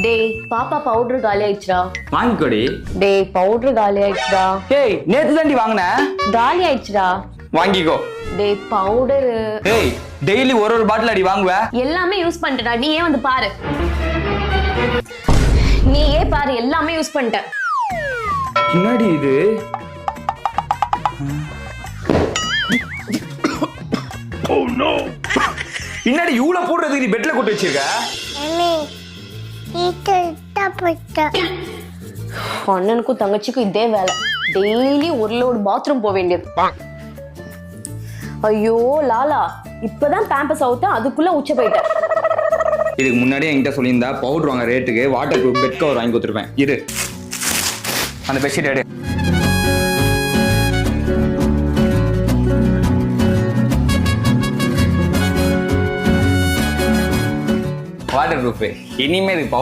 டேய் பாப்பா பவுடர் காலி ஆயிடுச்சுடா. வாங்கிக்கோடி. டேய் பவுடர் காலி ஆயிடுச்சுடா. ஏய் நேத்து தாண்டி வாங்கினேன் காலி ஆயிடுச்சுடா. வாங்கிக்கோ. டேய் பவுடர் ஏய் டெய்லி ஒரு ஒரு பாட்டில் அடி வாங்குவ. எல்லாமே யூஸ் பண்ணிட்டடா நீ ஏன் வந்து பாரு. நீ ஏன் பாரு எல்லாமே யூஸ் பண்ணிட்ட என்னடி இது? என்னடி இவ்வளவு போடுறதுக்கு நீ பெட்ல கொண்டு வச்சிருக்க? அண்ணனுக்கும் தங்கச்சிக்கும் இதே வேலை. டெய்லி ஒரு லோடு பாத்ரூம் போக வேண்டியது. ஐயோ லாலா இப்பதான் பேம்பஸ் அவுத்த அதுக்குள்ள உச்ச போயிட்டேன் இதுக்கு முன்னாடியே என்கிட்ட சொல்லியிருந்தா பவுடர் வாங்க ரேட்டுக்கு வாட்டர் ப்ரூஃப் பெட் கவர் வாங்கி கொடுத்துருப்பேன். இரு. அந்த பெட்ஷீட் எடு. வாட்டர் ப்ரூஃப் இனிமே இதுக்கு